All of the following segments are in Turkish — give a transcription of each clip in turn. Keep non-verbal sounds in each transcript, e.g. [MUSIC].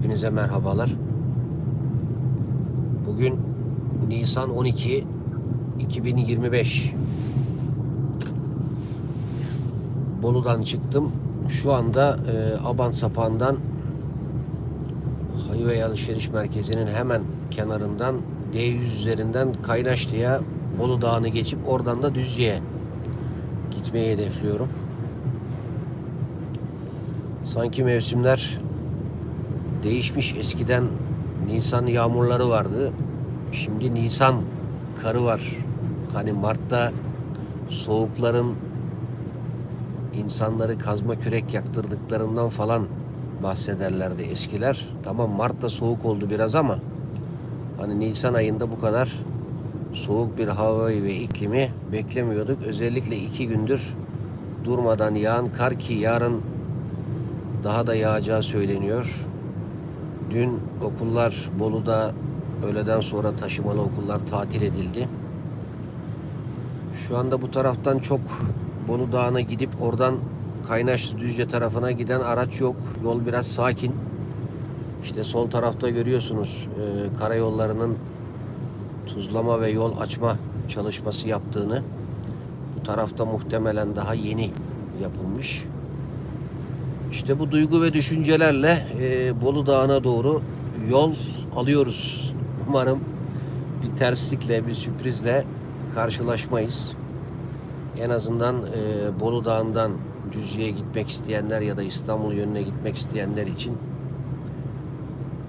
Hepinize merhabalar. Bugün Nisan 12 2025. Bolu'dan çıktım. Şu anda e, Aban Sapağı'ndan Highway Alışveriş Merkezi'nin hemen kenarından D100 üzerinden Kaynaşlı'ya Bolu Dağı'nı geçip oradan da Düzce'ye gitmeyi hedefliyorum. Sanki mevsimler değişmiş. Eskiden Nisan yağmurları vardı. Şimdi Nisan karı var. Hani Mart'ta soğukların insanları kazma kürek yaktırdıklarından falan bahsederlerdi eskiler. Tamam Mart'ta soğuk oldu biraz ama hani Nisan ayında bu kadar soğuk bir havayı ve iklimi beklemiyorduk. Özellikle iki gündür durmadan yağan kar ki yarın daha da yağacağı söyleniyor. Dün okullar Bolu'da öğleden sonra taşımalı okullar tatil edildi. Şu anda bu taraftan çok Bolu Dağı'na gidip oradan Kaynaşlı Düzce tarafına giden araç yok. Yol biraz sakin. İşte sol tarafta görüyorsunuz e, karayollarının tuzlama ve yol açma çalışması yaptığını. Bu tarafta muhtemelen daha yeni yapılmış. İşte bu duygu ve düşüncelerle e, Bolu Dağı'na doğru yol alıyoruz. Umarım bir terslikle, bir sürprizle karşılaşmayız. En azından e, Bolu Dağı'ndan Düzce'ye gitmek isteyenler ya da İstanbul yönüne gitmek isteyenler için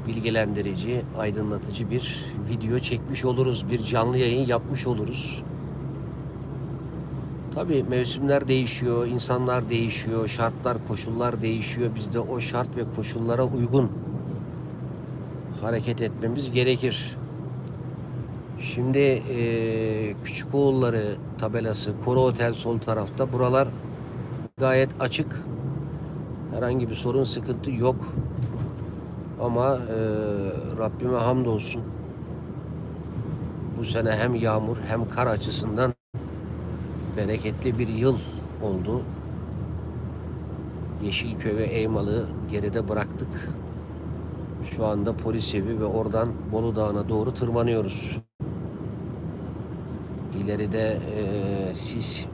bilgilendirici, aydınlatıcı bir video çekmiş oluruz. Bir canlı yayın yapmış oluruz. Tabii mevsimler değişiyor, insanlar değişiyor, şartlar, koşullar değişiyor. Biz de o şart ve koşullara uygun hareket etmemiz gerekir. Şimdi eee Küçük Oğulları tabelası, Koro Otel sol tarafta. Buralar gayet açık. Herhangi bir sorun, sıkıntı yok. Ama eee Rabbime hamdolsun. Bu sene hem yağmur hem kar açısından bereketli bir yıl oldu. Yeşilköy ve Eymalı geride bıraktık. Şu anda polis evi ve oradan Bolu Dağı'na doğru tırmanıyoruz. İleride eee sis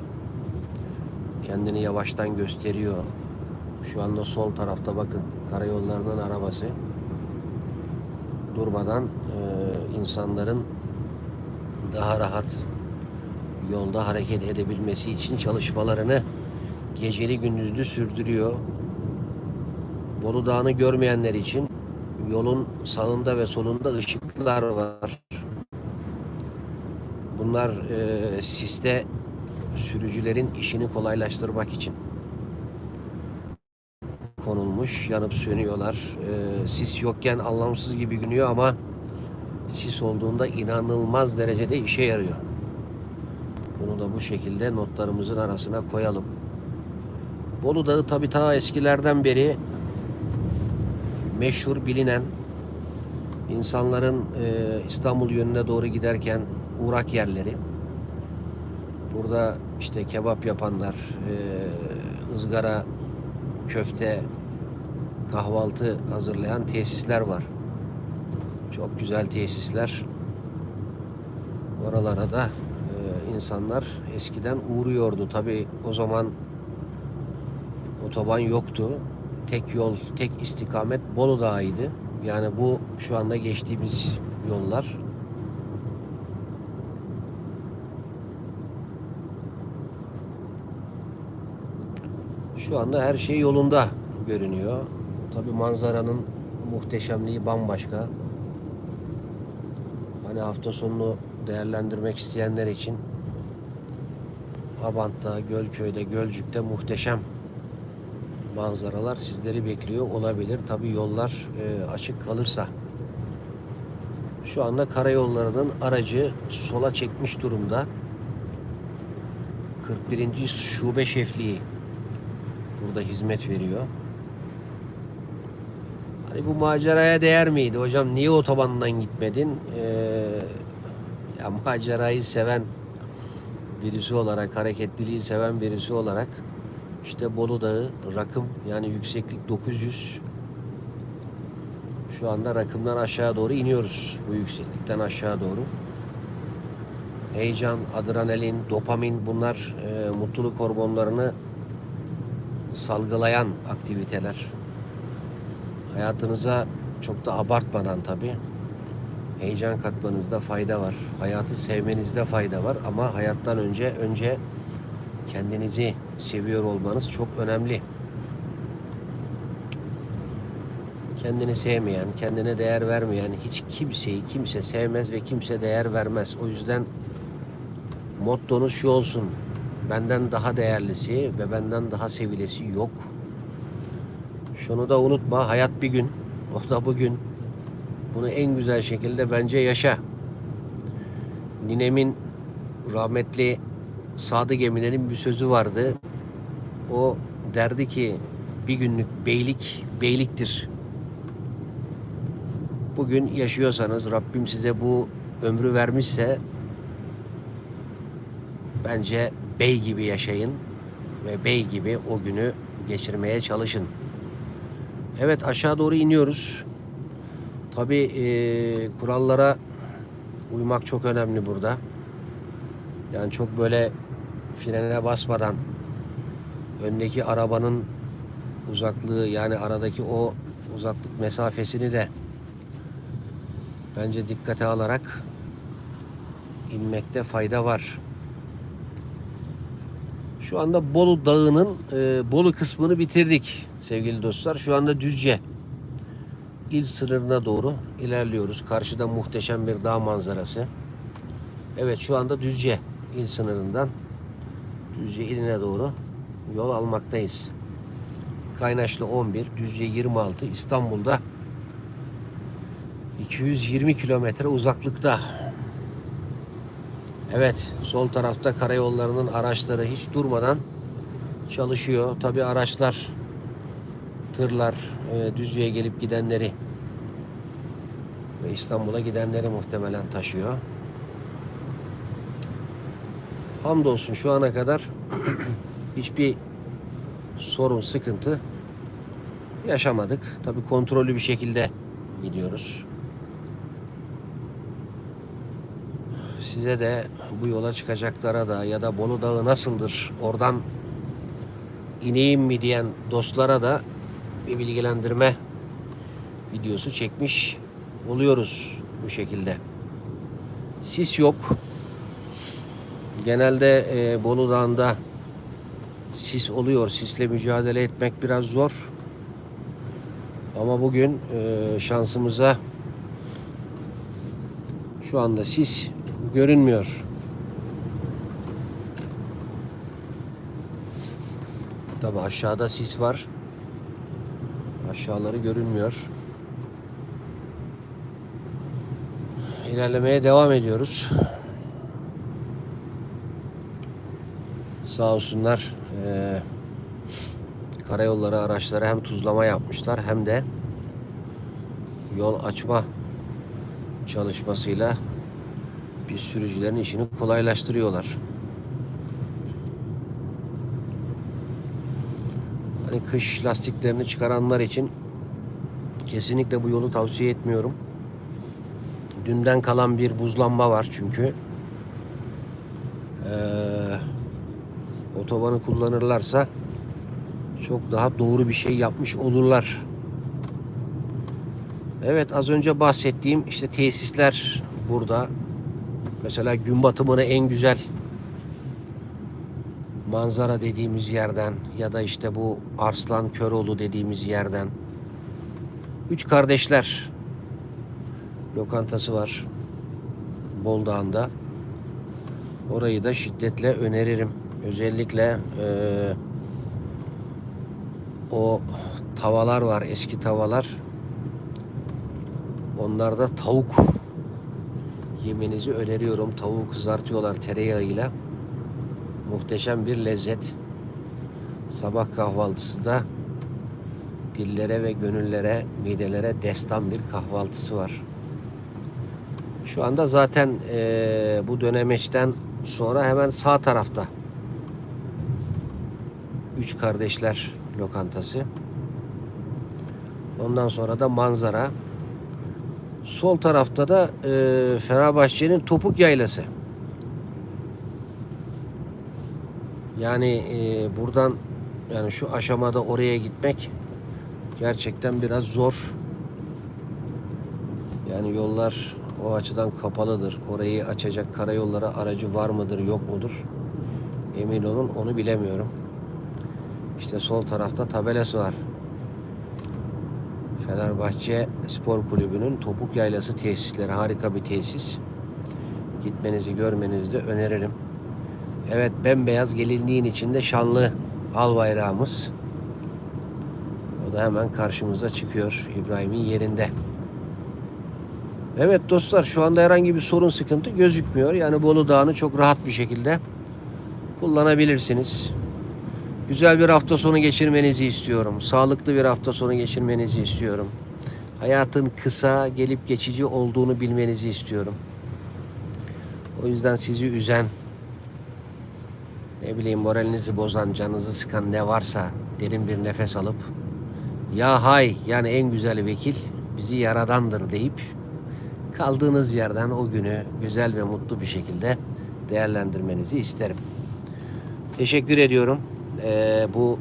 kendini yavaştan gösteriyor. Şu anda sol tarafta bakın karayollarının arabası durmadan eee, insanların daha rahat yolda hareket edebilmesi için çalışmalarını geceli gündüzlü sürdürüyor. Bolu Dağı'nı görmeyenler için yolun sağında ve solunda ışıklar var. Bunlar e, siste sürücülerin işini kolaylaştırmak için konulmuş. Yanıp sönüyorlar. E, sis yokken anlamsız gibi günüyor ama sis olduğunda inanılmaz derecede işe yarıyor. Bunu da bu şekilde notlarımızın arasına koyalım. Bolu Dağı tabi ta eskilerden beri meşhur bilinen insanların e, İstanbul yönüne doğru giderken uğrak yerleri. Burada işte kebap yapanlar, e, ızgara, köfte, kahvaltı hazırlayan tesisler var. Çok güzel tesisler. Oralara da insanlar eskiden uğruyordu. Tabi o zaman otoban yoktu. Tek yol, tek istikamet Bolu Dağı'ydı. Yani bu şu anda geçtiğimiz yollar. Şu anda her şey yolunda görünüyor. Tabi manzaranın muhteşemliği bambaşka. Hani hafta sonunu değerlendirmek isteyenler için Abant'ta, Gölköy'de, Gölcük'te muhteşem manzaralar sizleri bekliyor olabilir. Tabi yollar e, açık kalırsa. Şu anda karayollarının aracı sola çekmiş durumda. 41. Şube Şefliği burada hizmet veriyor. Hani bu maceraya değer miydi hocam? Niye otobandan gitmedin? Ee, ya macerayı seven birisi olarak, hareketliliği seven birisi olarak işte Bolu Dağı rakım yani yükseklik 900 Şu anda rakımdan aşağı doğru iniyoruz. Bu yükseklikten aşağı doğru. Heyecan, adrenalin, dopamin bunlar e, mutluluk hormonlarını salgılayan aktiviteler. Hayatınıza çok da abartmadan tabii heyecan katmanızda fayda var. Hayatı sevmenizde fayda var ama hayattan önce önce kendinizi seviyor olmanız çok önemli. Kendini sevmeyen, kendine değer vermeyen hiç kimseyi kimse sevmez ve kimse değer vermez. O yüzden mottonuz şu olsun. Benden daha değerlisi ve benden daha sevilesi yok. Şunu da unutma. Hayat bir gün. O da bugün. Bunu en güzel şekilde bence yaşa. Ninemin rahmetli Sadık Emine'nin bir sözü vardı. O derdi ki bir günlük beylik beyliktir. Bugün yaşıyorsanız Rabbim size bu ömrü vermişse bence bey gibi yaşayın ve bey gibi o günü geçirmeye çalışın. Evet aşağı doğru iniyoruz. Tabii eee, kurallara uymak çok önemli burada. Yani çok böyle frene basmadan öndeki arabanın uzaklığı yani aradaki o uzaklık mesafesini de bence dikkate alarak inmekte fayda var. Şu anda Bolu Dağı'nın e, Bolu kısmını bitirdik sevgili dostlar. Şu anda Düzce il sınırına doğru ilerliyoruz. Karşıda muhteşem bir dağ manzarası. Evet şu anda Düzce il sınırından Düzce iline doğru yol almaktayız. Kaynaşlı 11, Düzce 26, İstanbul'da 220 kilometre uzaklıkta. Evet, sol tarafta karayollarının araçları hiç durmadan çalışıyor. Tabi araçlar, tırlar, e, Düzce'ye gelip gidenleri ve İstanbul'a gidenleri muhtemelen taşıyor. Hamdolsun şu ana kadar [CLEARS THROAT] hiçbir sorun, sıkıntı yaşamadık. Tabi kontrollü bir şekilde gidiyoruz. Size de bu yola çıkacaklara da ya da Bolu Dağı nasıldır oradan ineyim mi diyen dostlara da bir bilgilendirme videosu çekmiş oluyoruz bu şekilde. Sis yok. Genelde e, Bolu Dağı'nda sis oluyor. Sisle mücadele etmek biraz zor. Ama bugün e, şansımıza şu anda sis görünmüyor. Tabi aşağıda sis var. Aşağıları görünmüyor. İlerlemeye devam ediyoruz. Sağ olsunlar eee karayolları araçlara hem tuzlama yapmışlar hem de yol açma çalışmasıyla biz sürücülerin işini kolaylaştırıyorlar. Kış lastiklerini çıkaranlar için kesinlikle bu yolu tavsiye etmiyorum. Dünden kalan bir buzlanma var çünkü. Ee, otobanı kullanırlarsa çok daha doğru bir şey yapmış olurlar. Evet az önce bahsettiğim işte tesisler burada. Mesela gün batımını en güzel manzara dediğimiz yerden ya da işte bu Arslan Köroğlu dediğimiz yerden. Üç kardeşler lokantası var Boldağ'ında. Orayı da şiddetle öneririm. Özellikle eee o tavalar var eski tavalar. Onlarda tavuk yemenizi öneriyorum. Tavuğu kızartıyorlar tereyağıyla. Muhteşem bir lezzet. Sabah kahvaltısı da dillere ve gönüllere, midelere destan bir kahvaltısı var. Şu anda zaten eee, bu dönemeçten sonra hemen sağ tarafta Üç Kardeşler lokantası. Ondan sonra da manzara. Sol tarafta da e, Fenerbahçe'nin Topuk Yaylası. Yani e, buradan yani şu aşamada oraya gitmek gerçekten biraz zor. Yani yollar o açıdan kapalıdır. Orayı açacak karayollara aracı var mıdır yok mudur? Emin olun onu bilemiyorum. İşte sol tarafta tabelası var. Fenerbahçe Spor Kulübü'nün Topuk Yaylası tesisleri harika bir tesis. Gitmenizi görmenizi de öneririm. Evet bembeyaz gelinliğin içinde şanlı al bayrağımız. O da hemen karşımıza çıkıyor İbrahim'in yerinde. Evet dostlar şu anda herhangi bir sorun sıkıntı gözükmüyor. Yani Bolu Dağı'nı çok rahat bir şekilde kullanabilirsiniz. Güzel bir hafta sonu geçirmenizi istiyorum. Sağlıklı bir hafta sonu geçirmenizi istiyorum. Hayatın kısa, gelip geçici olduğunu bilmenizi istiyorum. O yüzden sizi üzen, ne bileyim moralinizi bozan, canınızı sıkan ne varsa derin bir nefes alıp ya hay yani en güzel vekil bizi yaradandır deyip kaldığınız yerden o günü güzel ve mutlu bir şekilde değerlendirmenizi isterim. Teşekkür ediyorum. Ee, bu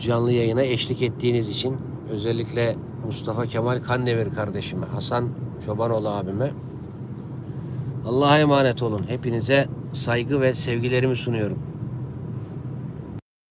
canlı yayına eşlik ettiğiniz için özellikle Mustafa Kemal Kandemir kardeşime, Hasan Çobanoğlu abime Allah'a emanet olun. Hepinize saygı ve sevgilerimi sunuyorum.